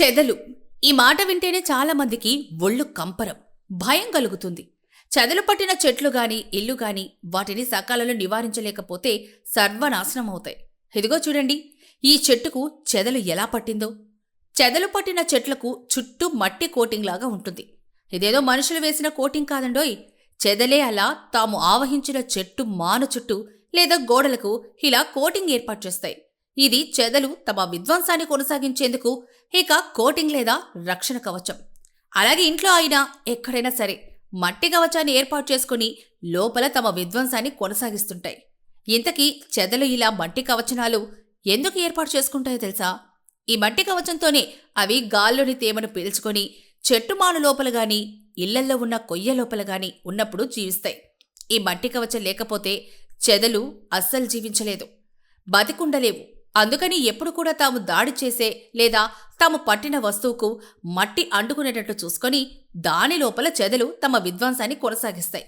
చెదలు. ఈ మాట వింటేనే చాలా మందికి ఒళ్ళు కంపరం భయం కలుగుతుంది. చెదలు పట్టిన చెట్లు గాని ఇల్లు గాని వాటిని సకాలంలో నివారించలేకపోతే సర్వనాశనం అవుతాయి. ఇదిగో చూడండి ఈ చెట్టుకు చెదలు ఎలా పట్టిందో. చెదలు పట్టిన చెట్లకు చుట్టూ మట్టి కోటింగ్ లాగా ఉంటుంది. ఇదేదో మనుషులు వేసిన కోటింగ్ కాదండోయ్. చెదలే అలా తాము ఆవహించిన చెట్టు మాను చుట్టూ లేదా గోడలకు ఇలా కోటింగ్ ఏర్పాటు చేస్తాయి. ఇది చెదలు తమ విధ్వంసాన్ని కొనసాగించేందుకు ఇక కోటింగ్ లేదా రక్షణ కవచం. అలాగే ఇంట్లో అయినా ఎక్కడైనా సరే మట్టి కవచాన్ని ఏర్పాటు చేసుకుని లోపల తమ విధ్వంసాన్ని కొనసాగిస్తుంటాయి. ఇంతకీ చెదలు ఇలా మట్టి కవచనాలు ఎందుకు ఏర్పాటు చేసుకుంటాయో తెలుసా? ఈ మట్టి కవచంతోనే అవి గాల్లోని తేమను పీల్చుకొని చెట్టు మాను లోపల గాని ఇళ్ళల్లో ఉన్న కొయ్య లోపల గాని ఉన్నప్పుడు జీవిస్తాయి. ఈ మట్టి కవచం లేకపోతే చెదలు అస్సలు జీవించలేదు. బతికుండలేవు. అందుకని ఎప్పుడు కూడా తాము దాడి చేసే లేదా తాము పట్టిన వస్తువుకు మట్టి అంటుకునేటట్లు చూసుకొని దాని లోపల చెదలు తమ విధ్వంసాన్ని కొనసాగిస్తాయి.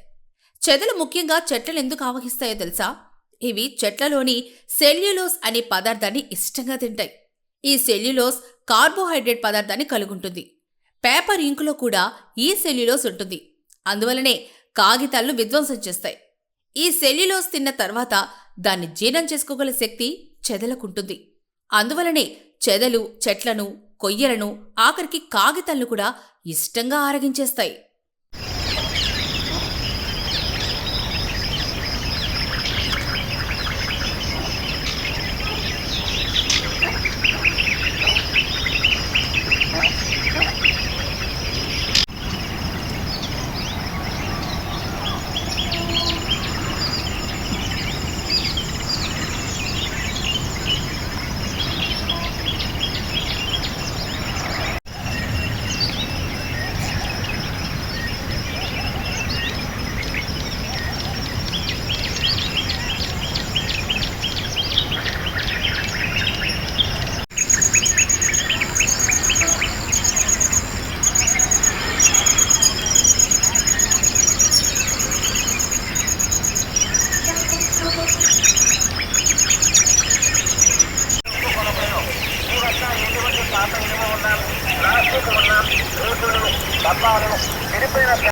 చెదలు ముఖ్యంగా చెట్లను ఎందుకు ఆవహిస్తాయో తెలుసా? ఇవి చెట్లలోని సెల్యులోస్ అనే పదార్థాన్ని ఇష్టంగా తింటాయి. ఈ సెల్యులోస్ కార్బోహైడ్రేట్ పదార్థాన్ని కలుగుంటుంది. పేపర్ ఇంకులో కూడా ఈ సెల్యులోస్ ఉంటుంది. అందువలనే కాగితాలను విధ్వంసం చేస్తాయి. ఈ సెల్యులోస్ తిన్న తర్వాత దాన్ని జీర్ణం చేసుకోగల శక్తి చెదలకుంటుంది. అందువలనే చెదలు చెట్లను కొయ్యలను ఆఖరికి కాగితాలను కూడా ఇష్టంగా ఆరగించేస్తాయి. Ustedes